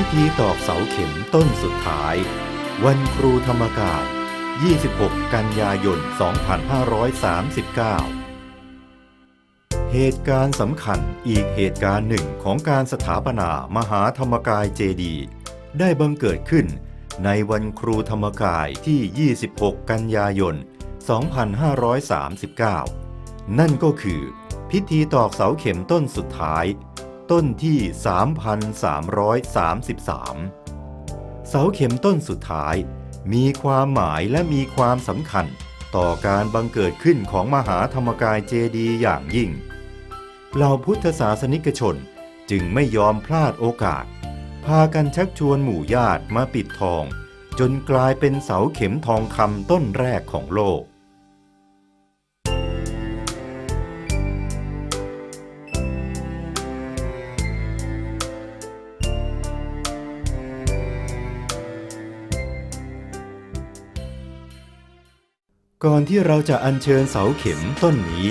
พิธีตอกเสาเข็มต้นสุดท้าย วันครูธรรมกาย26 กันยายน 2539 เหตุการณ์สำคัญอีกเหตุการณ์หนึ่งของการสถาปนามหาธรรมกายเจดี ได้บังเกิดขึ้นในวันครูธรรมกายที่ 26 กันยายน 2539 นั่นก็คือ พิธีตอกเสาเข็มต้นสุดท้าย ต้นที่ 3,333 เสาเข็มต้นสุดท้าย มีความหมายและมีความสำคัญ ต่อการบังเกิดขึ้นของมหาธรรมกายเจดีย์อย่างยิ่งเหล่าพุทธศาสนิกชนจึงไม่ยอมพลาดโอกาส พากันชักชวนหมู่ญาติมาปิดทอง จนกลายเป็นเสาเข็มทองคำต้นแรกของโลก ก่อนที่เราจะอัญเชิญเสาเข็มต้นนี้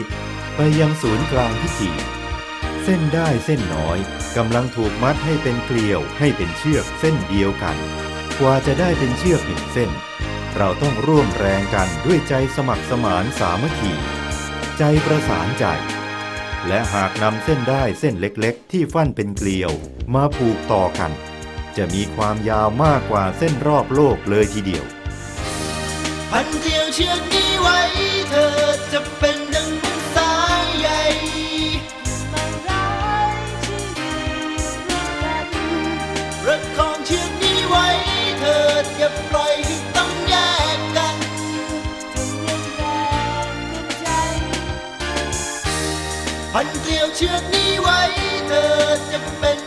ไปยังศูนย์กลางพิธี เส้นได้เส้นน้อยกำลังถูกมัดให้เป็นเกลียวให้เป็นเชือกเส้นเดียวกัน กว่าจะได้เป็นเชือกหนึ่งเส้น เราต้องร่วมแรงกันด้วยใจสมัครสมานสามัคคีใจประสานใจ และหากนำเส้นได้เส้นเล็กๆ ที่ฟั่นเป็นเกลียวมาผูกต่อกัน จะมีความยาวมากกว่าเส้นรอบโลกเลยทีเดียวพันเกลียว เชือกนี้ไว้ เธอจะเป็นดังสายใยมันร้ายที่ดีด้วยกันประคองเชือกนี้ไว้ เธออย่าปล่อยให้ต้องแยกกันจงยังแรงใจพันเกลียวเชือกนี้ไว้ เธอจะเป็น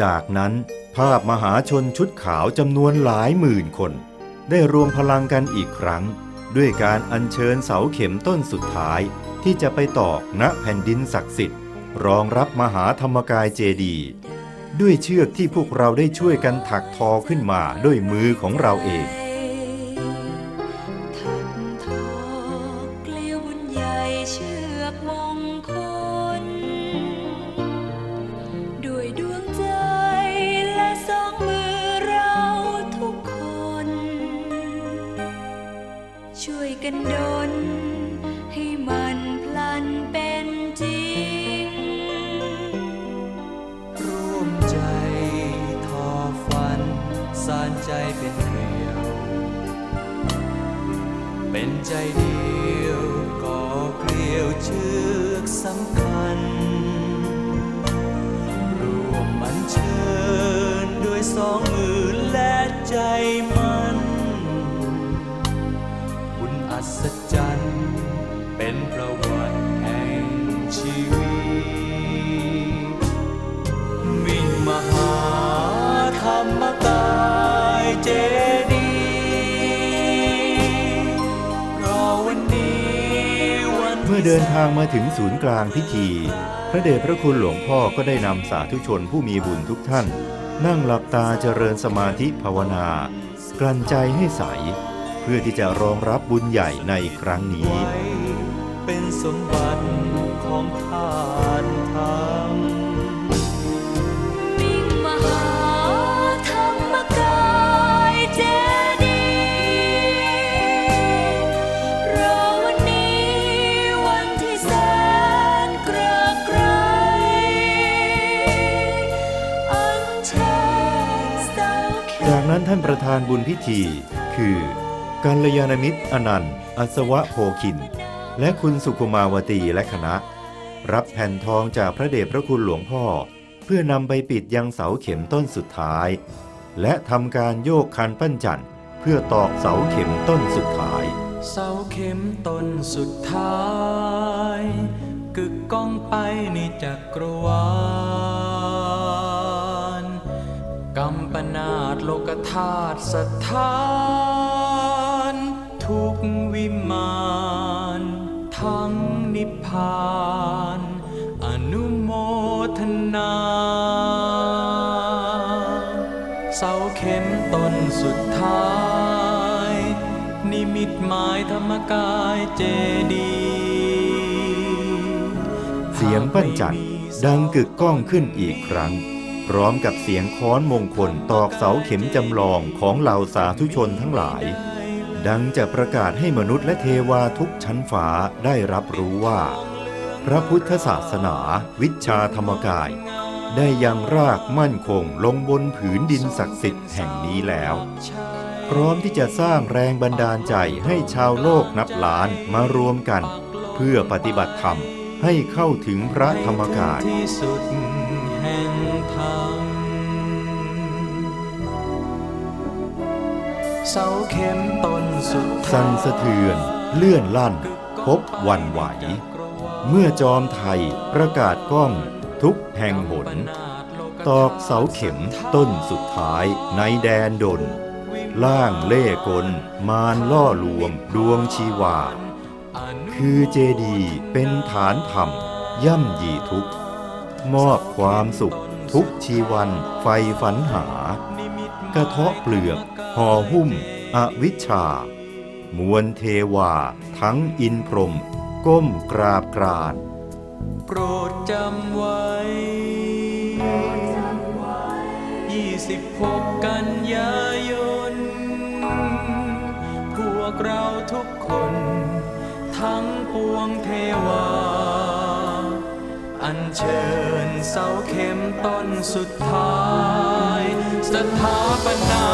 จากนั้นภาพมหาชนชุดขาวจำนวนหลายหมื่นคน ได้รวมพลังกันอีกครั้ง ด้วยการอัญเชิญเสาเข็มต้นสุดท้าย ที่จะไปตอกณแผ่นดินศักดิ์สิทธิ์ รองรับมหาธรรมกายเจดีย์ด้วยเชือกที่พวกเราได้ช่วยกันถักทอขึ้นมาด้วยมือของเราเอง กันดน ให้มันพลันเป็นจริง ร่วมใจทอฝัน สานใจเป็นเกลียว เป็นใจเดียวก่อเกลียวเชือกสำคัญ มกายเจดีรอวันนี้วันเมื่อเดินทางมาถึงศูนย์กลางพิธี พระเดชพระคุณหลวงพ่อก็ได้นำสาธุชนผู้มีบุญทุกท่าน นั่งหลับตาเจริญสมาธิภาวนา กลั่นใจให้ใส เพื่อที่จะรองรับบุญใหญ่ในครั้งนี้ เป็นสมบัติของทา จากนั้นท่านประธานบุญพิธี คือกัลยาณมิตรอนันต์ อัศวะโพคิน และคุณสุขุมาวตีและคณะ รับแผ่นทองจากพระเดชพระคุณหลวงพ่อ เพื่อนำไปปิดยังเสาเข็มต้นสุดท้าย และทำการโยกคันปั้นจันทร์เพื่อตอกเสาเข็มต้นสุดท้าย เสาเข็มต้นสุดท้าย กึกก้องไปในจักรวาล กำปนาดโลกธาตุสถาน ทุกวิมานทั้งนิพพาน อนุโมทนา เสาเข็มต้นสุดท้าย นิมิตหมายธรรมกายเจดีย์เสียงปั้นจันทร์ดังกึกก้องขึ้นอีกครั้ง พร้อมกับเสียงค้อนมงคลตอกเสาเข็มจำลองของเหล่าสาธุชนทั้งหลาย ดังจะประกาศให้มนุษย์และเทวาทุกชั้นฟ้าได้รับรู้ว่า พระพุทธศาสนาวิชาธรรมกาย ได้ยังรากมั่นคงลงบนผืนดินศักดิ์สิทธิ์แห่งนี้แล้ว พร้อมที่จะสร้างแรงบันดาลใจให้ชาวโลกนับล้านมารวมกัน เพื่อปฏิบัติธรรมให้เข้าถึงพระธรรมกาย แห่งธรรมเสาเข็มต้นสุดสั่นสะเทือนเลื่อนลั่น พบวันไหว เมื่อจอมไทยประกาศก้องทุกแห่งหน ตอกเสาเข็มต้นสุดท้ายในแดนดน ล่างเล่กล มารล่อลวงดวงชีวา คือเจดีเป็นฐานธรรม ย่ำยีทุกข์ มอบความสุข ทุกชีวันไฟฝันหา กระเทาะเปลือกห่อหุ้ม อวิชชา มวลเทวา ทั้งอินพรหมก้มกราบกรานโปรดจำไว้26กันยา อันเชิญเสาเข็มต้นสุดท้าย สถาปนา